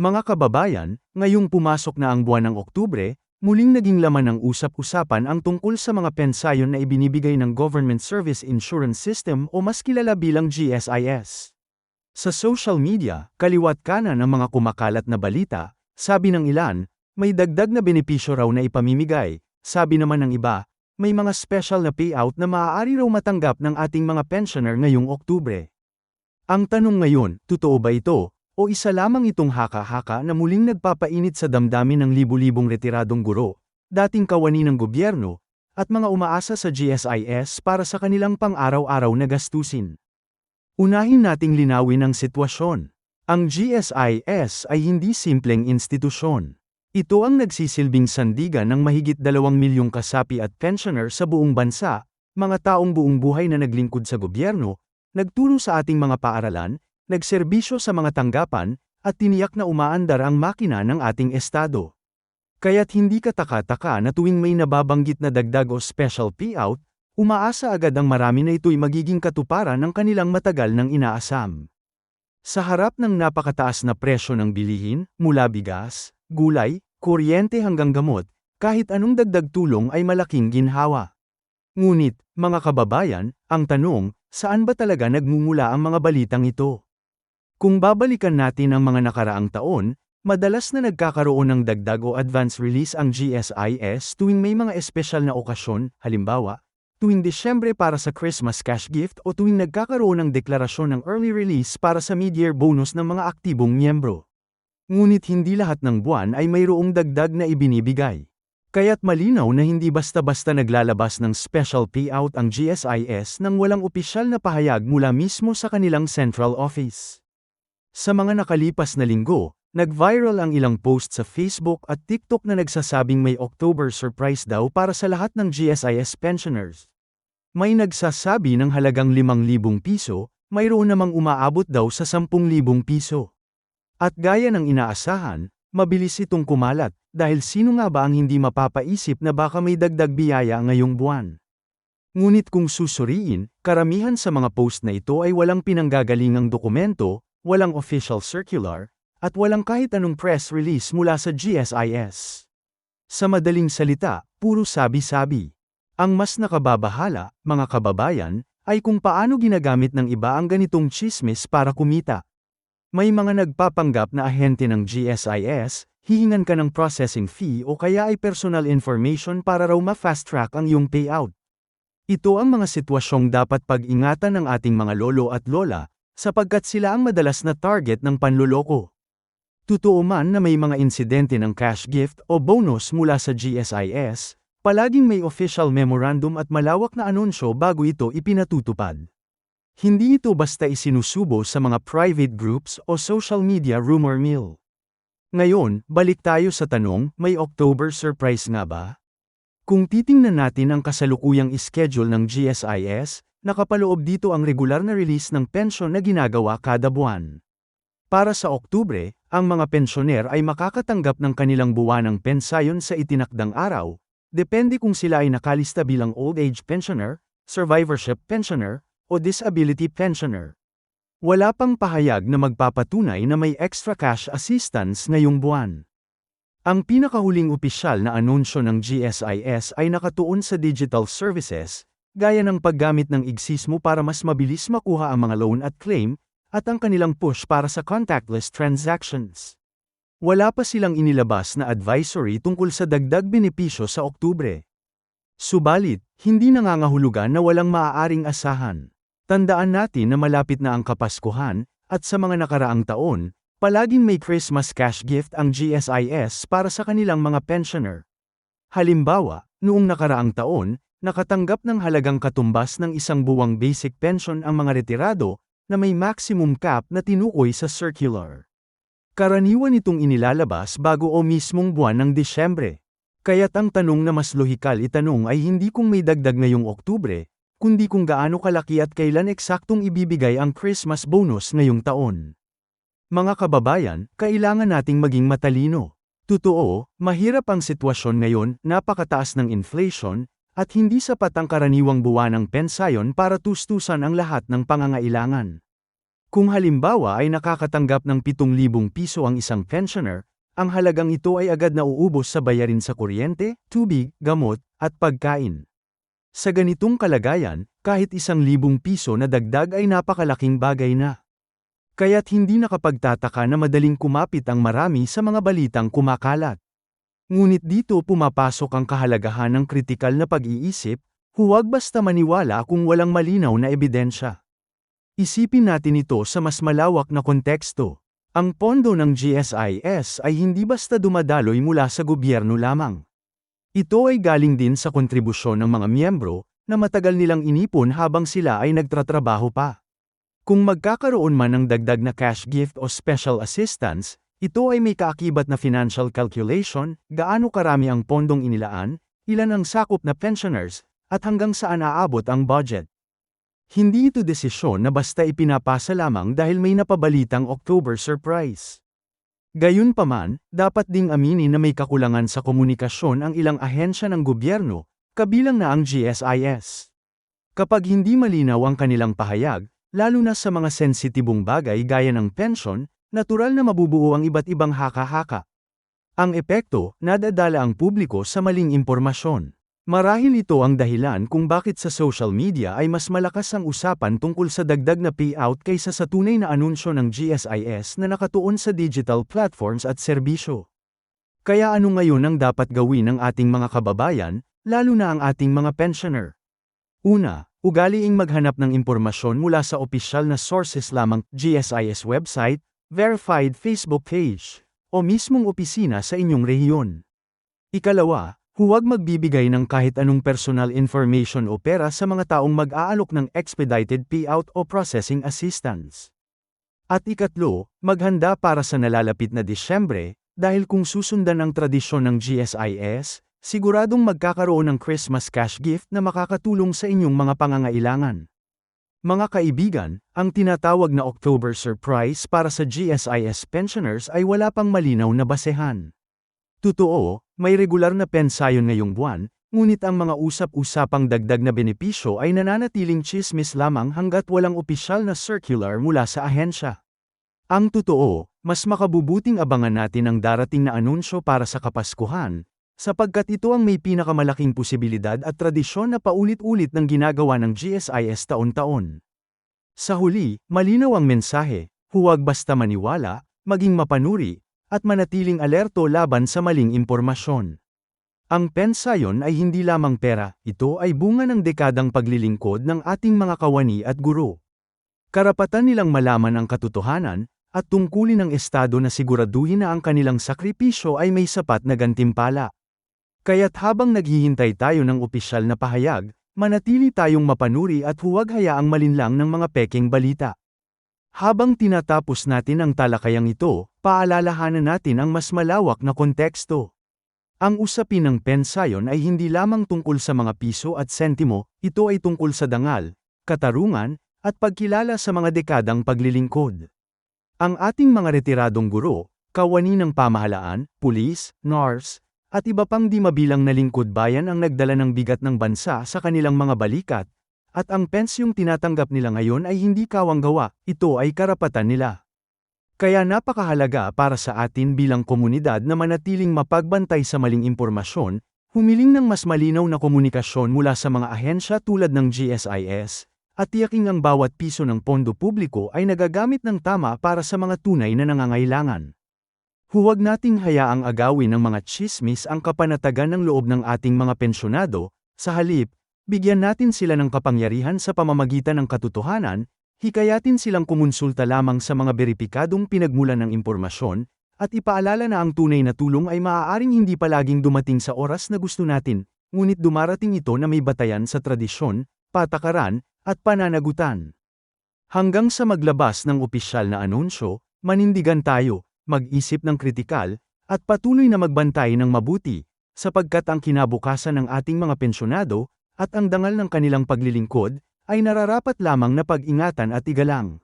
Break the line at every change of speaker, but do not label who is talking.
Mga kababayan, ngayong pumasok na ang buwan ng Oktubre, muling naging laman ng usap-usapan ang tungkol sa mga pensayon na ibinibigay ng Government Service Insurance System o mas kilala bilang GSIS. Sa social media, kaliwat kanan ng mga kumakalat na balita, sabi ng ilan, may dagdag na benepisyo raw na ipamimigay, sabi naman ng iba, may mga special na payout na maaari raw matanggap ng ating mga pensioner ngayong Oktubre. Ang tanong ngayon, totoo ba ito, o isa lamang itong haka-haka na muling nagpapainit sa damdamin ng libu-libong retiradong guro, dating kawani ng gobyerno, at mga umaasa sa GSIS para sa kanilang pang-araw-araw na gastusin. Unahin nating linawin ang sitwasyon. Ang GSIS ay hindi simpleng institusyon. Ito ang nagsisilbing sandigan ng mahigit dalawang milyong kasapi at pensioner sa buong bansa, mga taong buong buhay na naglingkod sa gobyerno, nagturo sa ating mga paaralan, nagserbisyo sa mga tanggapan, at tiniyak na umaandar ang makina ng ating estado. Kaya't hindi kataka-taka na tuwing may nababanggit na dagdag o special payout, umaasa agad ang marami na ito'y magiging katuparan ng kanilang matagal ng inaasam. Sa harap ng napakataas na presyo ng bilihin, mula bigas, gulay, kuryente hanggang gamot, kahit anong dagdag tulong ay malaking ginhawa. Ngunit, mga kababayan, ang tanong, saan ba talaga nagmumula ang mga balitang ito? Kung babalikan natin ang mga nakaraang taon, madalas na nagkakaroon ng dagdag o advance release ang GSIS tuwing may mga espesyal na okasyon, halimbawa, tuwing Desyembre para sa Christmas cash gift o tuwing nagkakaroon ng deklarasyon ng early release para sa mid-year bonus ng mga aktibong miyembro. Ngunit hindi lahat ng buwan ay mayroong dagdag na ibinibigay. Kaya't malinaw na hindi basta-basta naglalabas ng special payout ang GSIS nang walang opisyal na pahayag mula mismo sa kanilang central office. Sa mga nakalipas na linggo, nag-viral ang ilang post sa Facebook at TikTok na nagsasabing may October surprise daw para sa lahat ng GSIS pensioners. May nagsasabi ng halagang 5,000 piso, mayroon namang umaabot daw sa 10,000 piso. At gaya ng inaasahan, mabilis itong kumalat, dahil sino nga ba ang hindi mapapaisip na baka may dagdag biyaya ngayong buwan. Ngunit kung susuriin, karamihan sa mga post na ito ay walang pinanggagalingang dokumento, walang official circular, at walang kahit anong press release mula sa GSIS. Sa madaling salita, puro sabi-sabi. Ang mas nakababahala, mga kababayan, ay kung paano ginagamit ng iba ang ganitong chismis para kumita. May mga nagpapanggap na ahente ng GSIS, hihingan ka ng processing fee o kaya ay personal information para raw ma-fast track ang iyong payout. Ito ang mga sitwasyong dapat pag-ingatan ng ating mga lolo at lola, sapagkat sila ang madalas na target ng panluloko. Totoo man na may mga insidente ng cash gift o bonus mula sa GSIS, palaging may official memorandum at malawak na anunsyo bago ito ipinatutupad. Hindi ito basta isinusubo sa mga private groups o social media rumor mill. Ngayon, balik tayo sa tanong, may October surprise nga ba? Kung titingnan natin ang kasalukuyang schedule ng GSIS, Nakapaloob dito ang regular na release ng pensyon na ginagawa kada buwan. Para sa Oktubre, ang mga pensyoner ay makakatanggap ng kanilang buwanang pensayon sa itinakdang araw, depende kung sila ay nakalista bilang old age pensioner, survivorship pensioner, o disability pensioner. Wala pang pahayag na magpapatunay na may extra cash assistance ngayong buwan. Ang pinakahuling opisyal na anunsyo ng GSIS ay nakatuon sa digital services, gaya ng paggamit ng igsismo para mas mabilis makuha ang mga loan at claim, at ang kanilang push para sa contactless transactions. Wala pa silang inilabas na advisory tungkol sa dagdag benepisyo sa Oktubre. Subalit, hindi nangangahulugan na walang maaaring asahan. Tandaan natin na malapit na ang Kapaskuhan, at sa mga nakaraang taon, palaging may Christmas cash gift ang GSIS para sa kanilang mga pensioner. Halimbawa, noong nakaraang taon, Nakatanggap ng halagang katumbas ng isang buwang basic pension ang mga retirado, na may maximum cap na tinukoy sa circular. Karaniwan itong inilalabas bago o mismong buwan ng Disyembre. Kaya't ang tanong na mas lohikal itanong ay hindi kung may dagdag ngayong Oktubre, kundi kung gaano kalaki at kailan eksaktong ibibigay ang Christmas bonus ngayong taon. Mga kababayan, kailangan nating maging matalino. Totoo, mahirap ang sitwasyon ngayon, napakataas ng inflation, at hindi sapat ang karaniwang buwanang pensayon para tustusan ang lahat ng pangangailangan. Kung halimbawa ay nakakatanggap ng 7,000 piso ang isang pensioner, ang halagang ito ay agad na uubos sa bayarin sa kuryente, tubig, gamot, at pagkain. Sa ganitong kalagayan, kahit isang libong piso na dagdag ay napakalaking bagay na. Kaya't hindi nakapagtataka na madaling kumapit ang marami sa mga balitang kumakalat. Ngunit dito pumapasok ang kahalagahan ng kritikal na pag-iisip, huwag basta maniwala kung walang malinaw na ebidensya. Isipin natin ito sa mas malawak na konteksto. Ang pondo ng GSIS ay hindi basta dumadaloy mula sa gobyerno lamang. Ito ay galing din sa kontribusyon ng mga miyembro, na matagal nilang inipon habang sila ay nagtratrabaho pa. Kung magkakaroon man ng dagdag na cash gift o special assistance, ito ay may kaakibat na financial calculation, gaano karami ang pondong inilaan, ilan ang sakop na pensioners, at hanggang saan aabot ang budget. Hindi ito desisyon na basta ipinapasa lamang dahil may napabalitang October surprise. Gayunpaman, dapat ding aminin na may kakulangan sa komunikasyon ang ilang ahensya ng gobyerno, kabilang na ang GSIS. Kapag hindi malinaw ang kanilang pahayag, lalo na sa mga sensitibong bagay gaya ng pension, natural na mabubuo ang iba't ibang haka-haka. Ang epekto, nadadala ang publiko sa maling impormasyon. Marahil ito ang dahilan kung bakit sa social media ay mas malakas ang usapan tungkol sa dagdag na payout kaysa sa tunay na anunsyo ng GSIS na nakatuon sa digital platforms at serbisyo. Kaya ano ngayon ang dapat gawin ng ating mga kababayan, lalo na ang ating mga pensioner? Una, ugaliing maghanap ng impormasyon mula sa opisyal na sources lamang, GSIS website, verified Facebook page, o mismong opisina sa inyong rehiyon. Ikalawa, Huwag magbibigay ng kahit anong personal information o pera sa mga taong mag-aalok ng expedited payout o processing assistance. At ikatlo, maghanda para sa nalalapit na Disyembre, dahil kung susundan ang tradisyon ng GSIS, siguradong magkakaroon ng Christmas cash gift na makakatulong sa inyong mga pangangailangan. Mga kaibigan, ang tinatawag na October Surprise para sa GSIS pensioners ay wala pang malinaw na basehan. Totoo, may regular na pensayon ngayong buwan, ngunit ang mga usap-usapang dagdag na benepisyo ay nananatiling chismis lamang hanggat walang opisyal na circular mula sa ahensya. Ang totoo, mas makabubuting abangan natin ang darating na anunsyo para sa Kapaskuhan, sapagkat ito ang may pinakamalaking posibilidad at tradisyon na paulit-ulit ng ginagawa ng GSIS taon-taon. Sa huli, malinaw ang mensahe, huwag basta maniwala, maging mapanuri, at manatiling alerto laban sa maling impormasyon. Ang pensayon ay hindi lamang pera, ito ay bunga ng dekadang paglilingkod ng ating mga kawani at guro. Karapatan nilang malaman ang katotohanan, at tungkulin ng Estado na siguraduhin na ang kanilang sakripisyo ay may sapat na gantimpala. Kaya't habang naghihintay tayo ng opisyal na pahayag, manatili tayong mapanuri at huwag hayaang malinlang ng mga peking balita. Habang tinatapos natin ang talakayang ito, paalalahanan natin ang mas malawak na konteksto. Ang usapin ng pensayon ay hindi lamang tungkol sa mga piso at sentimo, ito ay tungkol sa dangal, katarungan, at pagkilala sa mga dekadang paglilingkod. Ang ating mga retiradong guro, kawani ng pamahalaan, pulis, NARS, at iba pang di mabilang na lingkod bayan ang nagdala ng bigat ng bansa sa kanilang mga balikat, at ang pensyong tinatanggap nila ngayon ay hindi kawang gawa, ito ay karapatan nila. Kaya napakahalaga para sa atin bilang komunidad na manatiling mapagbantay sa maling impormasyon, humiling ng mas malinaw na komunikasyon mula sa mga ahensya tulad ng GSIS, at tiyaking ang bawat piso ng pondo publiko ay nagagamit ng tama para sa mga tunay na nangangailangan. Huwag nating hayaang agawin ng mga chismis ang kapanatagan ng loob ng ating mga pensyonado, sa halip, Bigyan natin sila ng kapangyarihan sa pamamagitan ng katotohanan, hikayatin silang kumonsulta lamang sa mga beripikadong pinagmulan ng impormasyon, at ipaalala na ang tunay na tulong ay maaaring hindi palaging dumating sa oras na gusto natin, ngunit dumarating ito na may batayan sa tradisyon, patakaran, at pananagutan. Hanggang sa maglabas ng opisyal na anunsyo, manindigan tayo, mag-isip ng kritikal, at patuloy na magbantay ng mabuti, sapagkat ang kinabukasan ng ating mga pensyonado, at ang dangal ng kanilang paglilingkod, ay nararapat lamang na pag-ingatan at igalang.